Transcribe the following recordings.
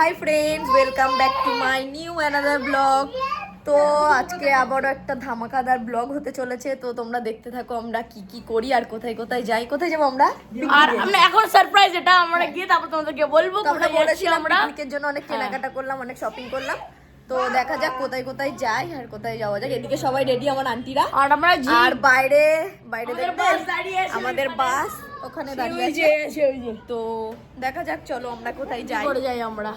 Hi friends welcome back to my new another blog তো আজকে আবারও একটা ধামাকাদার ব্লগ হতে চলেছে। তো তোমরা দেখতে থাকো আমরা কি কি করি আর কোথায় কোথায় যাই। কোথায় যাব আমরা? আর আমরা এখন সারপ্রাইজ এটা আমরা গিয়ে তারপর তোমাদেরকে বলব আমরা বলেছিলাম আমরা। পিকনিকের জন্য অনেক কেনাকাটা করলাম অনেক শপিং করলাম। তো দেখা যাক কোথায় কোথায় যাই আর কোথায় যাওয়া যাক। এদিকে সবাই রেডি আমার আন্টিরা। আর আমরা আর বাইরে বাইরে। আমাদের বাস ওখানে দাঁড়িয়ে আছে। তো দেখা যাক চলো আমরা কোথায় যাই। করে যাই আমরা।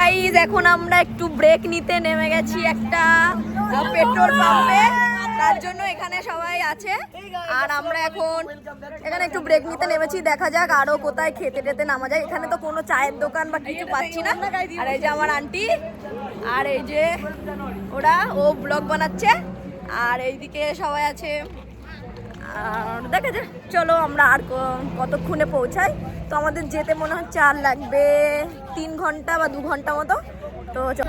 গাইজ এখন আমরা একটু ব্রেক নিতে নেমে গেছি একটা পেট্রোল পাম্পে তার জন্য এখানে সবাই আছে। আর আমরা এখন এখানে একটু ব্রেক নিতে নেমেছি। দেখা যাক আরও কোথায় খেতে টেতে নামা যায়। এখানে তো কোনো চায়ের দোকান বা কিছু পাচ্ছি না। আর এই যে আমার আন্টি আর এই যে ওরা, ও ব্লগ বানাচ্ছে। আর এইদিকে সবাই আছে। আর দেখা যাক চলো আমরা আর কতক্ষণে পৌঁছাই তো আমাদের যেতে মনে হয় চার লাগবে তিন ঘণ্টা বা দু ঘণ্টা মতো তো চ-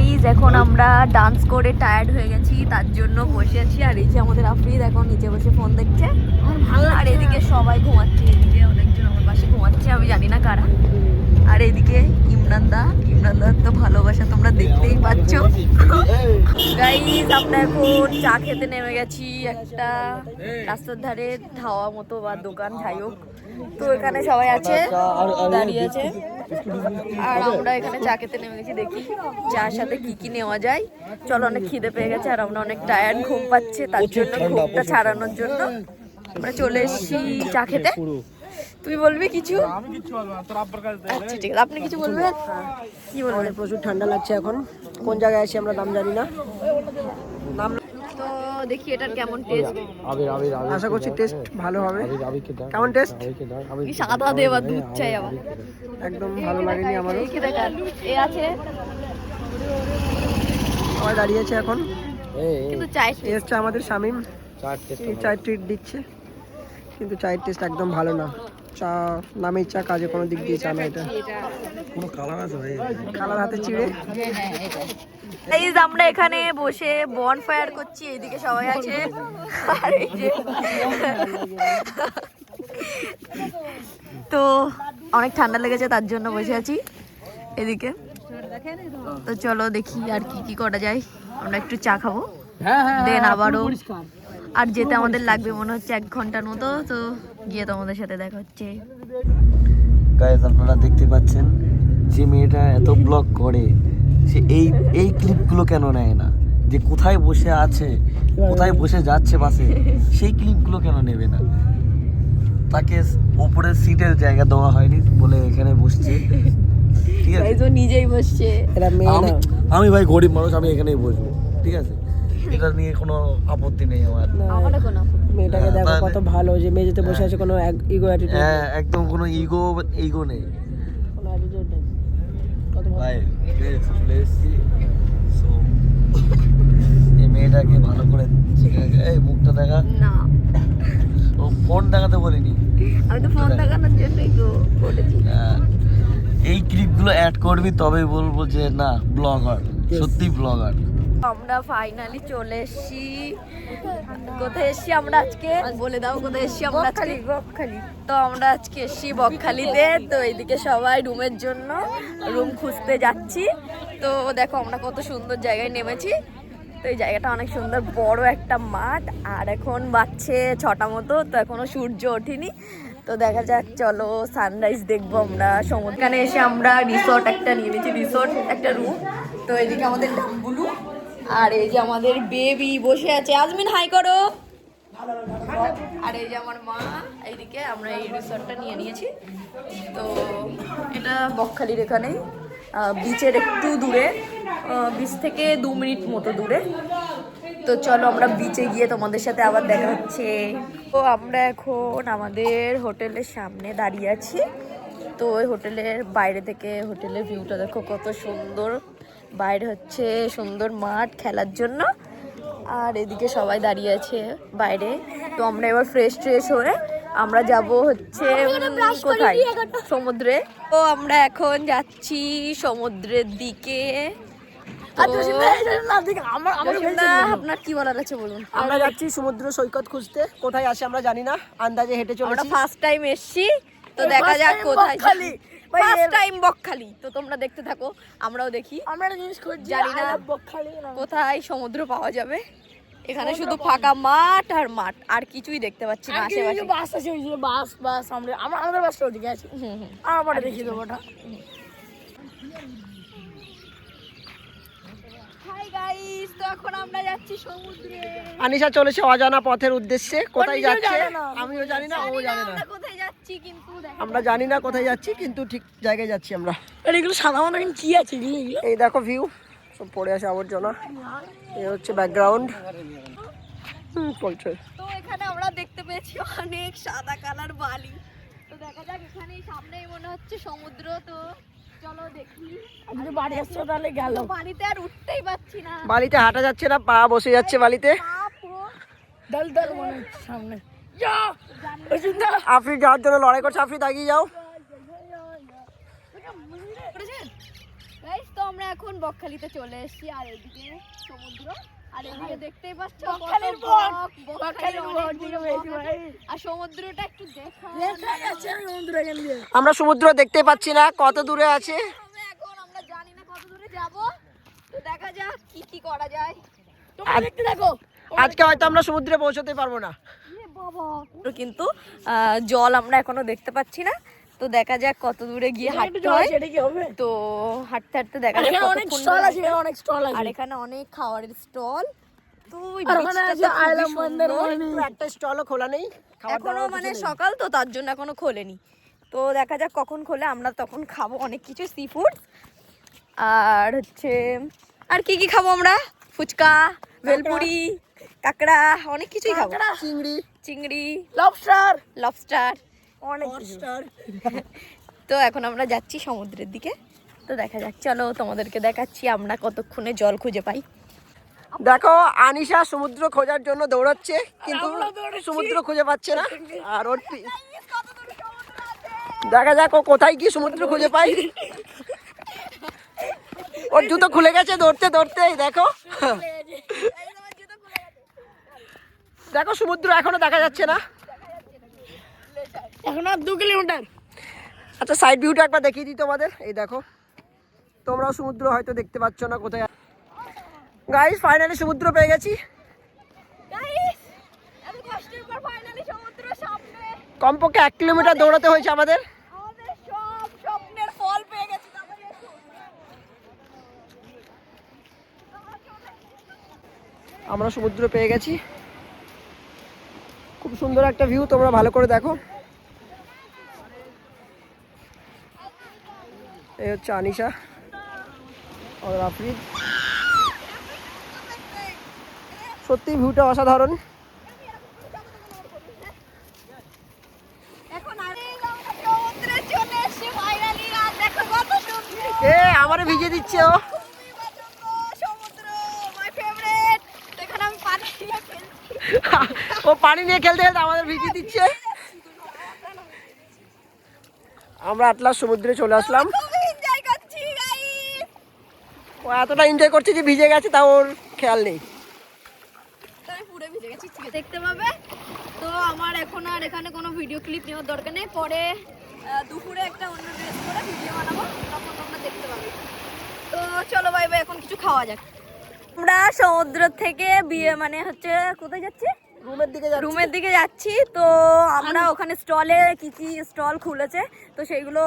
গাইজ এখন আমরা ডান্স করে টায়ার্ড হয়ে গেছি তার জন্য বসে আছি। আর এই যে আমাদের আফরিদ এখন নিচে বসে ফোন দেখছে। আর এদিকে সবাই ঘুমাচ্ছে এদিকে অনেকজন আমার পাশে ঘুমাচ্ছে আমি জানি না কারা। আর এদিকে ইমরান দা ইমরান দার তো ভালোবাসা তোমরা দেখতেই পাচ্ছ। গাইজ আমরা এখন চা খেতে নেমে গেছি একটা রাস্তার ধারে ধাওয়া মতো বা দোকান যাই হোক। তো এখানে সবাই আছে দাঁড়িয়ে আছে। আর আমরা এখানে চা খেতে নেমে গেছি দেখি চার সাথে কি কি নেওয়া যায়। চলো অনেক খিদে পেয়ে গেছে আর আমরা অনেক টায়ার্ড ঘুম পাচ্ছে তার জন্য ঘুমটা ছাড়ানোর জন্য আমরা চলে এসেছি চা খেতে। তুমি বলবি কিছু? আচ্ছা ঠিক আছে। আপনি কিছু বলবেন? কি বলবেন? প্রচুর ঠান্ডা লাগছে এখন। কোন জায়গায় আছি আমরা নাম জানি না। দেখি এটার কেমন টেস্ট আশা করছি টেস্ট ভালো হবে। কেমন টেস্ট কি সাদা দেওয়া দুধ চাই আবার। একদম ভালো লাগেনি দেখান এ আছে। সবাই দাঁড়িয়ে আছে এখন কিন্তু এই হচ্ছে আমাদের শামিম। চায়ের ট্রিট দিচ্ছে। কিন্তু চায়ের টেস্ট একদম ভালো না। চা নামেই চা কাজে কোনো দিক দিয়ে চা না এটা। কালার হাতে চিড়ে। গাইজ আমরা এখানে বসে বন ফায়ার করছি এইদিকে সবাই আছে। আর এই যে তো অনেক ঠান্ডা লেগেছে তার জন্য বসে আছি এদিকে। তো চলো দেখি আর কি কি করা যায়। আমরা একটু চা খাব। দেন আবারও। আর যেতে আমাদের লাগবে মনে হচ্ছে এক ঘণ্টার মতো তো গিয়ে তোমাদের সাথে দেখা হচ্ছে। গাইজ আপনারা দেখতে পাচ্ছেন যে মেয়েটা এত ব্লগ করে সে এই এই ক্লিপগুলো কেন নেয় না? যে কোথায় বসে আছে কোথায় বসে যাচ্ছে বাসে সেই ক্লিপগুলো কেন নেবে না? তাকে ওপরের সিটের জায়গা দেওয়া হয়নি বলে এখানে বসছে। ঠিক আছে? তো নিজেই বসছে। আমি ভাই গরিব মানুষ আমি এখানেই বসবো। ঠিক আছে? এটা নিয়ে কোনো আপত্তি নেই আমার। আমারও কোনো মেয়েটাকে হ্যাঁ, দেখো কত ভালো যে মেয়ে যেতে বসে আছে কোনো ইগো অ্যাটিটিউড হ্যাঁ একদম কোনো ইগো ইগো নেই। কোনো অ্যাটিটিউড নেই। কত ভাই চলে এসেছি। So, এই মেয়েটাকে ভালো করে এই মুখটা দেখা। না। ও ফোন দেখাতে বলিনি। আমি তো ফোন দেখানোর জন্যই তো বলেছি। এই ক্লিপগুলো অ্যাড করবি তবেই বলব যে না ব্লগার সত্যি ব্লগার আমরা ফাইনালি চলে এসেছি। কোথায় এসেছি আমরা আজকে? বলে দাও কোথায় এসেছি আমরা আজকে? বকখালি তো আমরা আজকে এসেছি বকখালিতে। তো এইদিকে সবাই রুমের জন্য রুম খুঁজতে যাচ্ছি। তো দেখো আমরা কত সুন্দর জায়গায় নেমেছি। তো এই জায়গাটা অনেক সুন্দর বড় একটা মাঠ। আর এখন বাজছে ছটা মতো তো এখনও সূর্য ওঠেনি। তো দেখা যাক চলো সানরাইজ দেখব আমরা। সমুদ্রখানে এসে আমরা রিসোর্ট একটা নিয়ে নিয়েছি রিসোর্ট একটা রুম তো এদিকে আমাদের ডাম্বুলু। আর এই যে আমাদের বেবি বসে আছে। আজমিন হাই করো। আর এই যে আমার মা, এইদিকে আমরা এই রিসর্টটা নিয়ে নিয়েছি। তো এটা বকখালির এখানেই বিচের একটু দূরে বিচ থেকে দু মিনিট মতো দূরে। তো চলো আমরা বিচে গিয়ে তোমাদের সাথে আবার দেখা হচ্ছে। তো আমরা এখন আমাদের হোটেলের সামনে দাঁড়িয়ে আছি। তো ওই হোটেলের বাইরে থেকে হোটেলের ভিউটা দেখো, কত সুন্দর। বাইরে হচ্ছে সুন্দর মাঠ খেলার জন্য। আর এদিকে সবাই দাঁড়িয়ে আছে বাইরে। তো আমরা এবার ফ্রেশ ট্রেশ হয়ে আমরা যাব হচ্ছে কোথায়? সমুদ্রে। তো আমরা এখন যাচ্ছি সমুদ্রের দিকে। জসিমদা, আপনার কি বলার আছে বলুন? আমরা যাচ্ছি সমুদ্র সৈকত খুঁজতে। কোথায় আছে আমরা জানি না আন্দাজে হেঁটে আমরা চলেছি। ফার্স্ট টাইম এসছি। তো দেখা যাক কোথায় ফার্স্ট টাইম বকখালি। তো তোমরা দেখতে থাকো আমরাও দেখি। আমরা জিনিস খুঁজছি জানি না। বকখালি কোথায় সমুদ্র পাওয়া যাবে। এখানে শুধু ফাঁকা মাঠ আর মাঠ আর কিছুই দেখতে পাচ্ছি না আশেপাশে। বাস আছে ওই যে বাস বাস আমরা আমরা আমাদের বাসটা ওদিকে আছে। হুম হুম আমরা দেখি দেখিয়ে দেবো ওটা হাই গাইস তো এখন আমরা যাচ্ছি সমুদ্রে। আনিশা চলেছে অজানা পথের উদ্দেশ্যে কোথায় যাচ্ছে? আমিও জানি না ও জানে না আমরা কোথায় যাচ্ছি কিন্তু আমরা জানি না কোথায় যাচ্ছি কিন্তু ঠিক জায়গায় যাচ্ছি আমরা। আর এগুলো সাদা মতো কি আছে এই দেখো ভিউ সব পড়ে আছে আবর্জনা। এই হচ্ছে ব্যাকগ্রাউন্ড হুম তো এখানে আমরা দেখতে পেয়েছি অনেক সাদা কালার বালি। তো দেখা যাক এখানে সামনেই মনে হচ্ছে সমুদ্র তো চলো দেখি। আর বাড়ি আসছো তাহলে গেল। তো আর উঠতেই পাচ্ছি না। বালিতে হাঁটা যাচ্ছে না পা বসে যাচ্ছে বালিতে পা দল মনে হচ্ছে সামনে। যাওয়ার জন্য লড়াই করছে আফ্রিদ আগিয়ে যাও। তো আমরা এখন বকখালিতে চলে এসেছি আর এদিকে সমুদ্র। আর এদিকে দেখতেই পাচ্ছ বকখালির বক, বকখালির বকখালির বট অনেকগুলো দিকে বক। বেশি আছে। ভাই। আর সমুদ্রটা একটু দেখা দেখা যাচ্ছে সমুদ্র এখান দিয়ে। আমরা সমুদ্র দেখতে পাচ্ছি না কত দূরে আছে? এখন আমরা জানি না কত দূরে যাব। তো দেখা যাক কি কি করা যায়। তোমরা দেখতে থাকো আজকে হয়তো আমরা সমুদ্রে পৌঁছতে পারব না। কিন্তু আহ, জল আমরা এখনও দেখতে পাচ্ছি না। তো দেখা যাক কত দূরে গিয়ে হাঁটতে হয়। তো হাঁটতে হাঁটতে দেখা যাক অনেক স্টল আছে অনেক স্টল আছে। আর এখানে অনেক খাবারের স্টল। তো। একটা স্টলও খোলা নেই এখনও মানে সকাল তো তার জন্য এখনও খোলেনি। তো দেখা যাক কখন খোলে আমরা তখন খাব অনেক কিছু সি ফুড আর হচ্ছে আর কি কি খাব আমরা? ফুচকা ভেলপুরি কাঁকড়া অনেক কিছুই খাব। চিংড়ি। চিংড়ি লবস্টার লবস্টার অনেক তো এখন আমরা যাচ্ছি সমুদ্রের দিকে। তো দেখা যাক চলো তোমাদেরকে দেখাচ্ছি আমরা কতক্ষণে জল খুঁজে পাই। দেখো আনিশা সমুদ্র খোঁজার জন্য দৌড়াচ্ছে কিন্তু সমুদ্র খুঁজে পাচ্ছে না। আর ওর দেখা যাক ও কোথায় কি সমুদ্র খুঁজে পাই ওর জুতো খুলে গেছে দৌড়তে দৌড়তে দেখো। দেখো সমুদ্র এখনও দেখা যাচ্ছে না। এখন আর দু কিলোমিটার। আচ্ছা সাইড ভিউটা একবার দেখিয়ে দিই তোমাদের। এই দেখো তোমরাও সমুদ্র হয়তো দেখতে পাচ্ছ না কোথায়। গাইস ফাইনালি সমুদ্র পেয়ে গেছি। কমপক্ষে এক কিলোমিটার দৌড়াতে হয়েছে আমাদের। আমাদের সব স্বপ্নের ফল পেয়ে গেছি তাড়াতাড়ি এসো। আমরা সমুদ্র পেয়ে গেছি। খুব সুন্দর একটা ভিউ তোমরা ভালো করে দেখো। এই হচ্ছে আনিশা আর আফরিদ। সত্যি ভিউটা অসাধারণ। এ আমারে ভিজে দিচ্ছে ও। ও পানি নিয়ে খেলতে খেলতে আমাদের ভিজে দিচ্ছে। আমরা আটলাস সমুদ্রে চলে আসলাম খুবই এনজয় করছি গাইস ও এতটা এনজয় করছে যে ভিজে গেছে তাও ওর খেয়াল নেই। পুরো ভিজে গেছি দেখতে পাবে? তো আমার এখন আর এখানে কোনো ভিডিও ক্লিপ নেওয়ার দরকার নেই। পরে দুপুরে একটা অন্য ড্রেস করে ভিডিও বানাবো। তখন তোমরা দেখতে পাবে। তো চলো ভাই ভাই এখন কিছু খাওয়া যাক। আমরা সমুদ্র থেকে বিয়ে মানে হচ্ছে কোথায় যাচ্ছি? রুমের দিকে যাচ্ছি। রুমের দিকে যাচ্ছি। তো আমরা ওখানে স্টলে কি কি স্টল খুলেছে তো সেইগুলো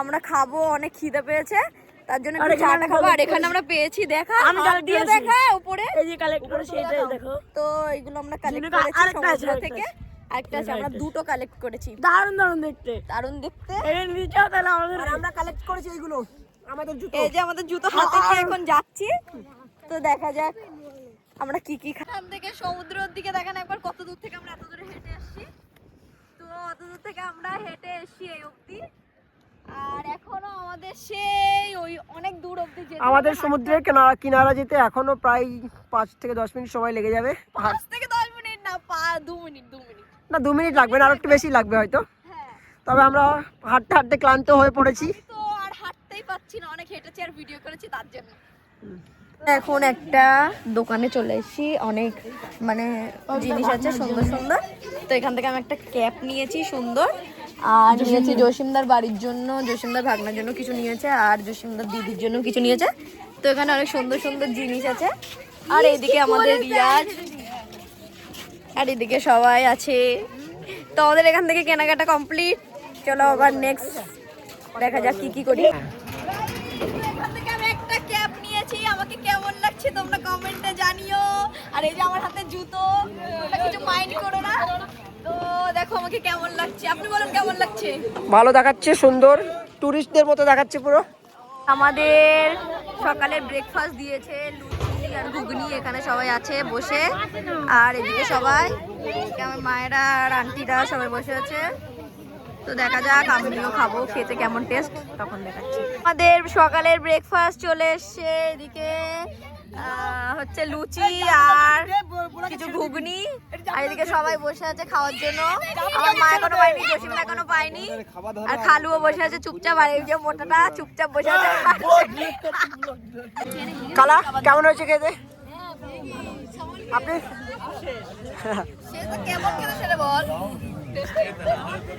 আমরা খাব। অনেক খিদে পেয়েছে। তো তার জন্য একটু চাটা খাব আর এখানে আমরা পেয়েছি দেখা। আমি দিয়ে দেখা উপরে। এই যে কালেক্ট করেছি এটা দেখো। তো এগুলো আমরা কালেক্ট করেছি আরেকটা আছে, সমুদ্র থেকে। আরেকটা আছে আমরা দুটো কালেক্ট করেছি। দারুণ দারুণ দেখতে। দারুণ দেখতে। এখানে নিচে তাহলে আমাদের আর আমরা কালেক্ট করেছি এইগুলো। আমাদের জুতো। এই যে আমাদের জুতো হাতে নিয়ে এখন যাচ্ছি। তো দেখা যাক আমরা কি কি এখান থেকে সমুদ্রের দিকে দেখেন একবার কত দূর থেকে আমরা এত দূরে হেঁটে আসছি তো অত দূর থেকে আমরা হেঁটে এসছি এই অবধি। আর এখনও আমাদের সেই ওই অনেক দূর অবধি যেতে আমাদের। সমুদ্রের কিনারা কিনারা যেতে এখনও প্রায় পাঁচ থেকে দশ মিনিট সময় লেগে যাবে। পাঁচ থেকে দশ মিনিট না পা দু মিনিট দু মিনিট। না দু মিনিট লাগবে না আর একটু বেশি লাগবে হয়তো। হ্যাঁ। তবে আমরা হাঁটতে হাঁটতে ক্লান্ত হয়ে পড়েছি। তো আর হাঁটতেই পাচ্ছি না অনেক হেঁটেছি আর ভিডিও করেছি তার জন্য। এখন একটা দোকানে চলে এসেছি অনেক মানে জিনিস আছে সুন্দর সুন্দর। তো এখান থেকে আমি একটা ক্যাপ নিয়েছি সুন্দর। আর নিয়েছি জসিমদার বাড়ির জন্য জসিমদার ভাগনার জন্য কিছু নিয়েছে আর জসিমদার দিদির জন্য কিছু নিয়েছে। তো এখানে অনেক সুন্দর সুন্দর জিনিস আছে। আর এইদিকে আমাদের রিয়াজ। আর এদিকে সবাই আছে। তো আমাদের এখান থেকে কেনাকাটা কমপ্লিট। চলো আবার নেক্সট দেখা যাক কি কি করি। আমি একটা ক্যাপ নিয়েছি। আমাকে কেমন লাগছে তোমরা কমেন্টে জানিও। আর এই যে আমার হাতে জুতো। কিছু মাইন্ড করো না? তো দেখো আমাকে কেমন লাগছে? আপনি বলুন কেমন লাগছে? ভালো দেখাচ্ছে সুন্দর। টুরিস্টদের মতো দেখাচ্ছে পুরো। আমাদের সকালে ব্রেকফাস্ট দিয়েছে লুচি আর ঘুগনি এখানে সবাই আছে বসে। আর এদিকে সবাই আমার মায়েরা আর আন্টিরা সবাই বসে আছে। তো দেখা যাক আমিও খাব খেতে কেমন টেস্ট তখন দেখাচ্ছি। আমাদের সকালের ব্রেকফাস্ট চলে এসছে এদিকে হচ্ছে লুচি আর কিছু ঘুগনি। আর এদিকে সবাই বসে আছে খাওয়ার জন্য। আমার মা এখনও পায়নি জসিম এখনও পায়নি আর খালুও বসে আছে চুপচাপ আর এই যে মোটাটা চুপচাপ বসে আছে। কালা কেমন হয়েছে খেতে? আপনি?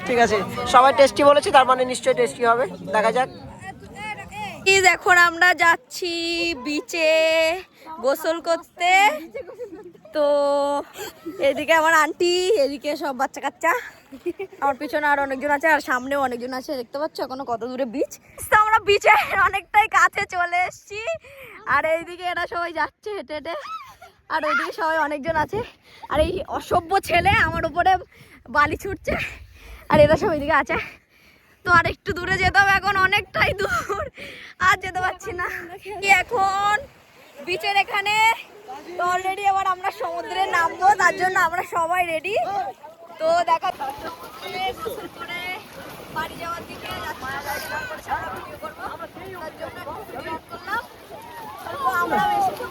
ঠিক আছে সবাই টেস্টি বলেছে তার মানে নিশ্চয়ই টেস্টি হবে। দেখা যাক। এখন আমরা যাচ্ছি বিচে গোসল করতে। তো এদিকে আমার আন্টি এদিকে সব বাচ্চা কাচ্চা। আমার পিছনে আর অনেকজন আছে, আর সামনেও অনেকজন আছে, দেখতে পাচ্ছ? এখনও কত দূরে বিচ তো আমরা বিচে অনেকটাই কাছে চলে এসছি। আর এইদিকে এরা সবাই যাচ্ছে হেঁটে হেঁটে। আর ওইদিকে সবাই অনেকজন আছে। আর এই অসভ্য ছেলে আমার উপরে বালি ছুটছে। আর এরা সব ওইদিকে আছে। তো আর একটু দূরে যেতে হবে, এখন অনেকটাই দূর। আর যেতে পারছি না। এখন? বিচের এখানে। অলরেডি এবার আমরা সমুদ্রে নামবো, তার জন্য আমরা সবাই রেডি তো দেখা বাড়ি যাওয়ার দিকে আমরা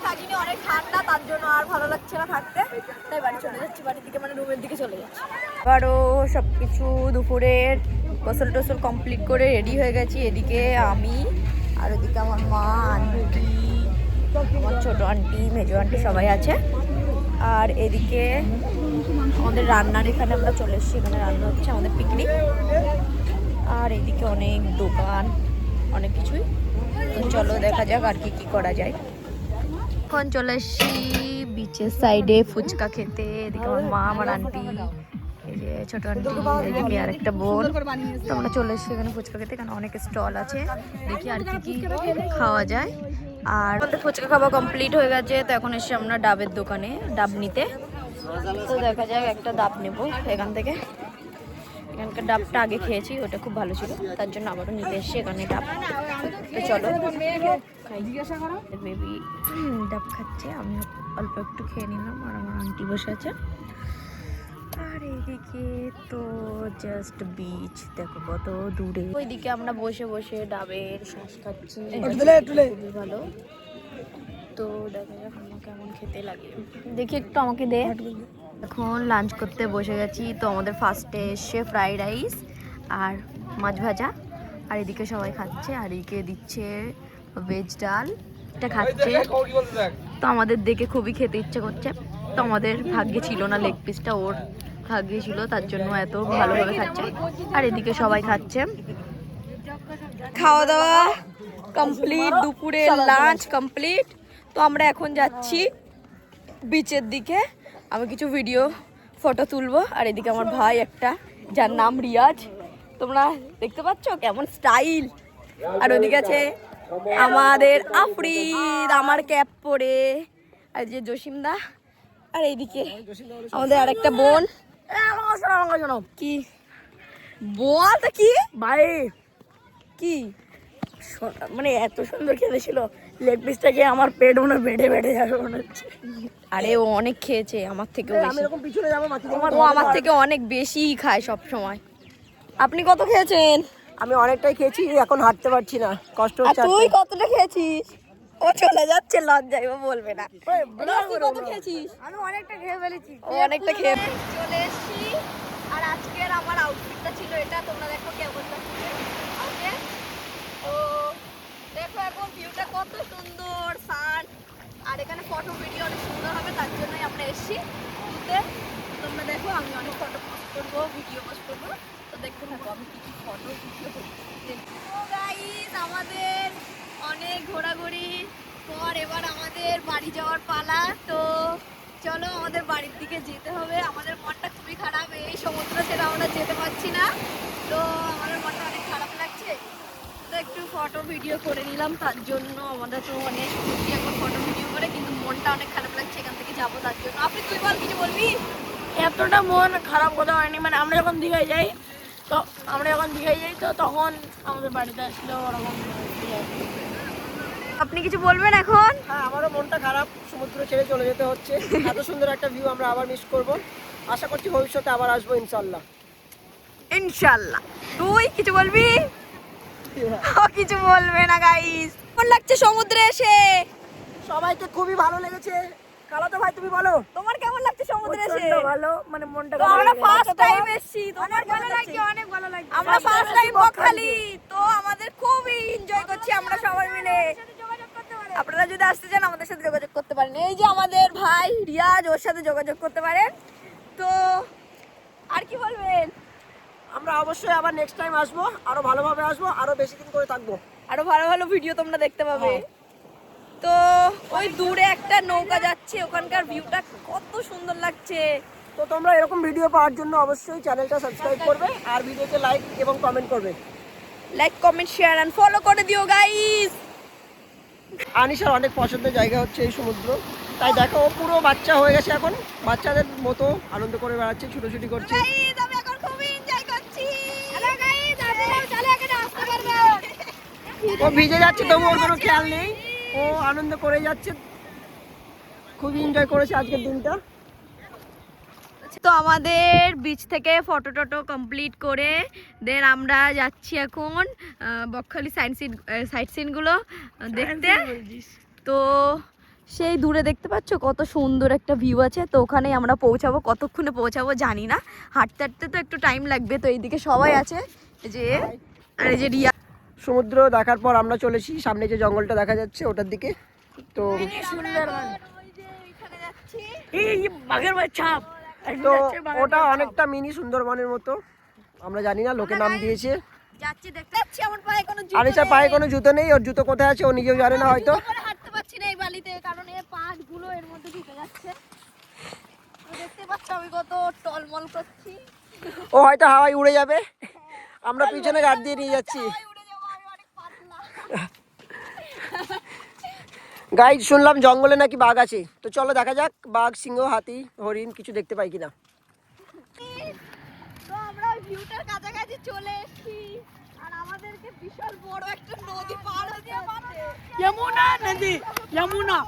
থাকিনি। অনেক ঠান্ডা, তার জন্য আর ভালো লাগছে না থাকতে। তাই বাড়ি চলে যাচ্ছি। বাড়ির দিকে মানে রুমের দিকে চলে যাচ্ছি। আবারও সব কিছু দুপুরের গোসল টোসল কমপ্লিট করে রেডি হয়ে গেছি। এদিকে আমি আর ওদিকে আমার মা, আন্টি, আমার ছোট আন্টি, মেজো আন্টি সবাই আছে। আর এদিকে আমাদের রান্নার এখানে আমরা চলে এসেছি। এখানে রান্না হচ্ছে আমাদের পিকনিক। আর এদিকে অনেক দোকান, অনেক কিছুই। তো চলো দেখা যাক আর কি কি করা যায়। এখন চলে এসেছি বিচের সাইডে ফুচকা খেতে। এদিকে আমার মা, আমার আন্টি এই যে ছোট আন্টি আর একটা বোন। তো আমরা চলে এসেছি এখানে ফুচকা খেতে, এখানে অনেক স্টল আছে। দেখি আর কি কি খাওয়া যায়। আর আমাদের ফুচকা খাওয়া কমপ্লিট হয়ে গেছে, তো এখন এসে আমরা ডাবের দোকানে, ডাব নিতে। তো দেখা যাক, একটা ডাব নেব এখান থেকে। এখানকার ডাবটা আগে খেয়েছি, ওটা খুব ভালো ছিল। তার জন্য আবারও নিতে এসেছি এখানে ডাব। তো চলো বেবি ডাব খাচ্ছে আমি অল্প একটু খেয়ে নিলাম, আর আমার আন্টি বসে আছে। আর এইদিকে তো জাস্ট বিচ দেখো কত দূরে। ওইদিকে আমরা বসে বসে ডাবের শ্বাস খাচ্ছি। খুবই ভালো। তো দেখা যাক আমার কেমন খেতে লাগে। দেখি একটু আমাকে দে। এখন লাঞ্চ করতে বসে গেছি তো আমাদের ফার্স্টে এসে ফ্রাইড রাইস আর মাছ ভাজা। আর এদিকে সবাই খাচ্ছে আর এদিকে দিচ্ছে ভেজ ডাল। এটা খাচ্ছে। তো আমাদের দেখে খুবই খেতে ইচ্ছে করছে। তো আমাদের ভাগ্যে ছিল না লেগ পিসটা ওর ভাগ্যে ছিল, তার জন্য এত ভালোভাবে খাচ্ছে। আর এদিকে সবাই খাচ্ছে। খাওয়া দাওয়া কমপ্লিট দুপুরে লাঞ্চ কমপ্লিট তো আমরা এখন যাচ্ছি বিচের দিকে। আমি কিছু ভিডিও ফটো তুলবো। আর এদিকে আমার ভাই একটা, যার নাম রিয়াজ। তোমরা দেখতে পাচ্ছ কেমন স্টাইল আর ওদিকে আছে আমাদের আফরিদ, আমার ক্যাপ পরে। আর যে জসিমদা। আর এইদিকে আমাদের আরেকটা বোন। কি? বল তো কি? ভাই কি? মানে এত সুন্দর খেলেছিল লেগ পিসটাকে আমার পেট মনে বেড়ে বেড়ে যাবে মনে হচ্ছে। আরে ও অনেক খেয়েছে আমার থেকে। ও আমার থেকে অনেক বেশি খায় সব সময় আপনি কত খেয়েছেন? আমি অনেকটাই খেয়েছি এখন হাঁটতে পারছি না কষ্ট হচ্ছে তুই কতটা খেয়েছিস? ও চলে যাচ্ছে লজ্জায় ও বলবে না। আমি অনেকটা খেয়ে ফেলেছি। ও অনেকটা খেয়ে চলে এসেছি আর আজকের আমার আউটফিটটা ছিল এটা। তোমরা দেখো কেমন লাগছে ওকে? তো দেখো এখন ভিউটা কত সুন্দর সান আর এখানে ফটো ভিডিও অনেক সুন্দর হবে তার জন্যই আমরা এসেছি তুলতে তোমরা দেখো আমি অনেক ফটো পোস্ট করব ভিডিও পোস্ট করব। তো দেখতে থাকো আমি কি কি ফটো ভিডিও আমাদের অনেক ঘোরাঘুরি পর এবার আমাদের বাড়ি যাওয়ার পালা। তো চলো আমাদের বাড়ির দিকে যেতে হবে। আমাদের মনটা খুবই খারাপ। এই সমুদ্র ছেড়ে আমরা যেতে পারছি না। তো আমাদের মনটা অনেক খারাপ লাগছে। তো একটু ফটো ভিডিও করে নিলাম। তার জন্য আমাদের তো অনেক খুশি এখন ফটো ভিডিও করে, কিন্তু মনটা অনেক খারাপ লাগছে। এখান থেকে যাব তার জন্য। আপনি তুই বল, কিছু বলবি? এতটা মন খারাপ কথা হয়নি। মানে আমরা যখন দীঘায় যাই, তো আমরা যখন দীঘায় যাই, তো তখন আমাদের বাড়িতে আসলে ওরকম। আপনি কিছু বলবেন এখন? হ্যাঁ আমারও মনটা খারাপ। সমুদ্র ছেড়ে চলে যেতে হচ্ছে। এত সুন্দর একটা ভিউ আমরা আবার মিস করব। আশা করছি ভবিষ্যতে আবার আসব ইনশাল্লাহ। ইনশাল্লাহ। তুই কিছু বলবি? ও কিছু বলবে না গাইস কেমন লাগছে সমুদ্রে এসে? সবাইকে খুবই ভালো লেগেছে। কালাতো ভাই তুমি বলো। তোমার কেমন লাগছে সমুদ্রে এসে? ভালো। মানে মনটা ভালো আমরা ফার্স্ট। টাইম এসেছি। তোমার ভালো লাগছে। অনেক ভালো লাগছে। আমরা ফার্স্ট টাইম বকখালি। তো আমাদের খুবই এনজয় করছি আমরা সবাই মিলে। আপনারা যদি আসতে চান আমাদের সাথে যোগাযোগ করতে পারেন। এই যে আমাদের ভাই রিয়াজ ওর সাথে যোগাযোগ করতে পারেন। তো আর কি বলবেন? আমরা অবশ্যই আবার নেক্সট টাইম আসব আরও ভালোভাবে আসব আরও বেশি দিন করে থাকব। আরও ভালো ভালো ভিডিও তোমরা দেখতে পাবে। তো ওই দূরে একটা নৌকা যাচ্ছে ওখানকার ভিউটা কত সুন্দর লাগছে। তো তোমরা এরকম ভিডিও পাওয়ার জন্য অবশ্যই চ্যানেলটা সাবস্ক্রাইব করবে আর ভিডিওতে লাইক এবং কমেন্ট করবে। Like comment share and follow করে দিও গাইস আনিশার অনেক পছন্দের জায়গা হচ্ছে এই সমুদ্র। তাই দেখো ও পুরো বাচ্চা হয়ে গেছে এখন। বাচ্চাদের মতো আনন্দ করে বেড়াচ্ছে ছুটোছুটি করছে। ও ভিজে যাচ্ছে তবু ওর কোনো খেয়াল নেই। ও আনন্দ করে যাচ্ছে। খুবই এনজয় করেছে আজকের দিনটা। তো আমাদের বিচ থেকে ফটো টটো কমপ্লিট করে দেন আমরা যাচ্ছি এখন আহ, বকখালি সাইড সিন সাইড সিনগুলো দেখতে। তো সেই দূরে দেখতে পাচ্ছ কত সুন্দর একটা ভিউ আছে। তো ওখানে আমরা পৌঁছাবো কতক্ষণে পৌঁছাবো জানি না। হাঁটতে হাঁটতে তো একটু টাইম লাগবে। তো এইদিকে সবাই আছে যে আর এই যে রিয়া। সমুদ্র দেখার পর আমরা চলেছি সামনে যে জঙ্গলটা দেখা যাচ্ছে ওটার দিকে। তো সুন্দরবন। এই বাঘের ভাই ছাপ তো ওটা অনেকটা মিনি সুন্দরবনের মতো। আমরা জানি না লোকে নাম দিয়েছে। আমার পায়ে কোনো জুতো নেই। ওর জুতো কোথায় আছে ও নিজেও জানে না হয়তো। হাঁটতে পারছি না এই বালিতে কারণ এর পাশ এর মধ্যে ঢুকে যাচ্ছে। দেখতে পাচ্ছ আমি কত টলমল করছি। ও হয়তো হাওয়ায় উড়ে যাবে। আমরা পিছনে গাড়ি দিয়ে নিয়ে যাচ্ছি সবাই উড়ে যাব আমি অনেক পাতলা গাইড শুনলাম জঙ্গলে নাকি বাঘ আছে। তো চলো দেখা যাক বাঘ সিংহ হাতি হরিণ কিছু দেখতে পাই কিনা। তো আমরা ওই ভিউটার কাছাকাছি চলে এসেছি। আর আমাদেরকে বিশাল বড় একটা নদী পার হতে হবে যমুনা নদী যমুনা।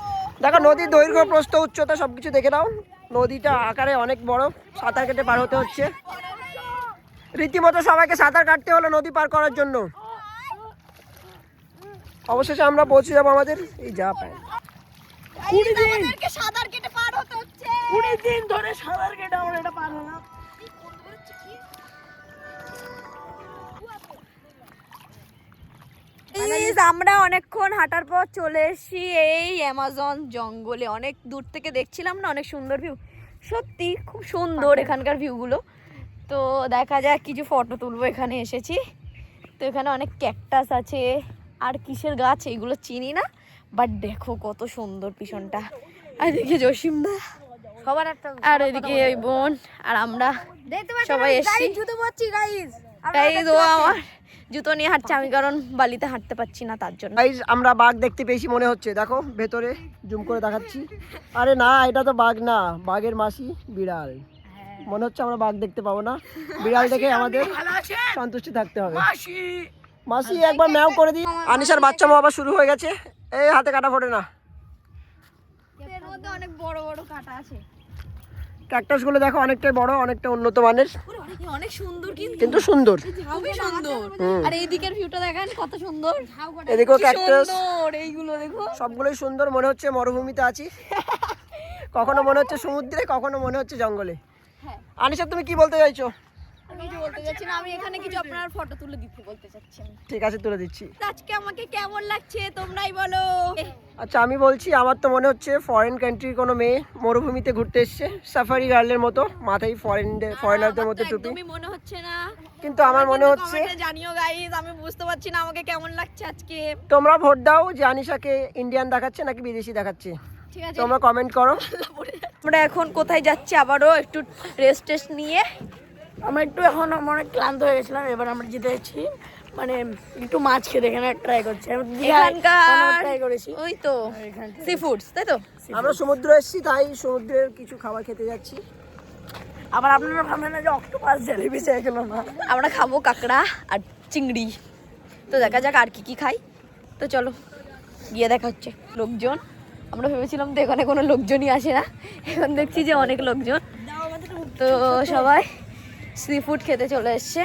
দেখো নদীর দৈর্ঘ্য প্রস্থ উচ্চতা সবকিছু দেখে নাও। নদীটা আকারে অনেক বড় সাঁতার কেটে পার হতে হচ্ছে। রীতিমতো সবাইকে সাঁতার কাটতে হলো নদী পার করার জন্য। অবশেষে আমরা পৌঁছে যাব আমাদের। এই যা পায়। কুড়ি দিন। সাঁতার কেটে পার হতে হচ্ছে। কুড়ি দিন ধরে সাঁতার কেটে আমরা এটা পার হলাম। আমরা অনেকক্ষণ হাঁটার পর চলে এসেছি এই অ্যামাজন জঙ্গলে। অনেক দূর থেকে দেখছিলাম না অনেক সুন্দর ভিউ সত্যি খুব সুন্দর এখানকার ভিউগুলো তো দেখা যাক কিছু ফটো তুলবো। এখানে এসেছি। তো এখানে অনেক ক্যাকটাস আছে। আর কিসের গাছ এইগুলো চিনি না? বাট দেখো কত সুন্দর পিছনটা। আর এদিকে জসিমদা। সবার একটা আর এদিকে ওই বোন আর আমরা সবাই এসছি। জুতো পরছি গাইস গাইজ ও আমার। জুতো নিয়ে হাঁটছে আমি কারণ বালিতে হাঁটতে পারছি না তার জন্য। গাইজ আমরা বাঘ দেখতে পেয়েছি মনে হচ্ছে। দেখো ভেতরে জুম করে দেখাচ্ছি। আরে না এটা তো বাঘ না। বাঘের মাসি বিড়াল। মনে হচ্ছে আমরা বাঘ দেখতে পাবো না। বিড়াল দেখে আমাদের সন্তুষ্টি থাকতে হবে। মাসি একবার ম্যাও করে দিই। আনিসার বাচ্চা মা আবার শুরু হয়ে গেছে। এই হাতে কাটা ফোটে না। এর অনেক বড় বড় কাটা আছে ক্যাকটাস দেখো অনেকটাই বড় অনেকটা উন্নত মানের। অনেক সুন্দর কিন্তু কিন্তু সুন্দর। খুবই সুন্দর আর এই দিকের ভিউটা দেখেন কত সুন্দর এদিকেও ক্যাকটাস এইগুলো দেখো। সবগুলোই সুন্দর মনে হচ্ছে মরুভূমিতে আছি। কখনো মনে হচ্ছে সমুদ্রে কখনো মনে হচ্ছে জঙ্গলে। হ্যাঁ। আনিসা তুমি কি বলতে চাইছো? কিছু বলতে চাচ্ছি না আমি এখানে কিছু আপনার ফটো তুলে দিতে বলতে চাচ্ছি ঠিক আছে তুলে দিচ্ছি। আজকে আমাকে কেমন লাগছে তোমরাই বলো। আচ্ছা আমি বলছি আমার তো মনে হচ্ছে ফরেন কান্ট্রির কোনো মেয়ে মরুভূমিতে ঘুরতে এসছে সাফারি গার্লের মতো মাথায় ফরেন ফরেনারদের মতো টুপি। তুমি মনে হচ্ছে না। কিন্তু আমার মনে হচ্ছে জানিও গাইস আমি বুঝতে পারছি না আমাকে কেমন লাগছে আজকে। তোমরা ভোট দাও যে আনিশাকে ইন্ডিয়ান দেখাচ্ছে নাকি বিদেশি দেখাচ্ছে। ঠিক আছে। তোমরা কমেন্ট করো। আমরা এখন কোথায় যাচ্ছি আবারও একটু রেস্ট টেস্ট নিয়ে। আমরা একটু এখন আমরা অনেক ক্লান্ত হয়ে গেছিলাম এবার আমরা যেতে যাচ্ছি। মানে একটু মাছ খেতে এখানে ট্রাই করছি। ট্রাই করেছি। ওই তো সি ফুডস তাই তো? আমরা সমুদ্র এসেছি তাই সমুদ্রের কিছু খাবার খেতে যাচ্ছি। আবার আপনারা ভাবলেন না যে অক্টোপাস জেলিপি চেয়ে গেল না? আমরা খাব কাঁকড়া আর চিংড়ি। তো দেখা যাক আর কি কি খাই। তো চলো গিয়ে দেখা হচ্ছে লোকজন। আমরা ভেবেছিলাম তো এখানে কোনো লোকজনই আসে না। এখন দেখছি যে অনেক লোকজন। তো সবাই সি ফুড খেতে চলে এসছে।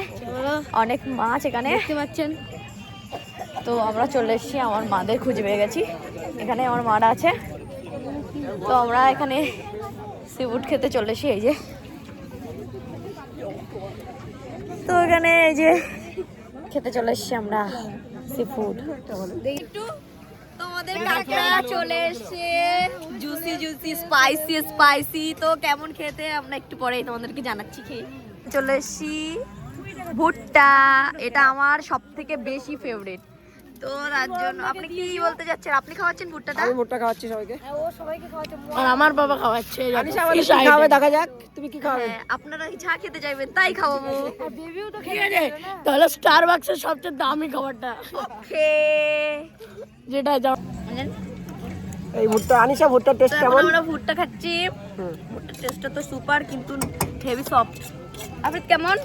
অনেক মাছ এখানে। দেখতে পাচ্ছেন। তো আমরা চলে এসেছি আমার মাদের খুঁজে পেয়ে গেছি। এখানে আমার মারা আছে। তো আমরা এখানে সি ফুড খেতে চলে এসেছি এই যে। তো এখানে এই যে খেতে চলে এসেছি আমরা সি ফুড তোমাদের কাঁকড়া চলে এসছে। জুসি জুসি স্পাইসি স্পাইসি তো কেমন খেতে? আমরা একটু পরেই তোমাদেরকে জানাচ্ছি খেয়ে। চলে এসছি। ভুট্টা এটা আমার সব থেকে বেশি ফেভারিট তো তার জন্য আপনি কি বলতে যাচ্ছেন? আপনি খাওয়াচ্ছেন ভুট্টাটা? আমি ভুট্টা খাওয়াচ্ছি সবাইকে। আর আমার বাবা খাওয়াচ্ছে খাওয়াবে দেখা যাক তুমি কি খাওয়াবে হ্যাঁ, আপনারা যা খেতে চাইবেন তাই খাওয়াবো। ঠিক আছে তাহলে স্টার বাক্সের সবচেয়ে দামি খাবারটা। ওকে। যেটা এই ভুট্টা আনিশা ভুট্টার টেস্ট কেমন? আমরা ভুট্টা খাচ্ছি। ভুট্টার টেস্টটা তো সুপার কিন্তু হেভি সফট আফিদ কেমন?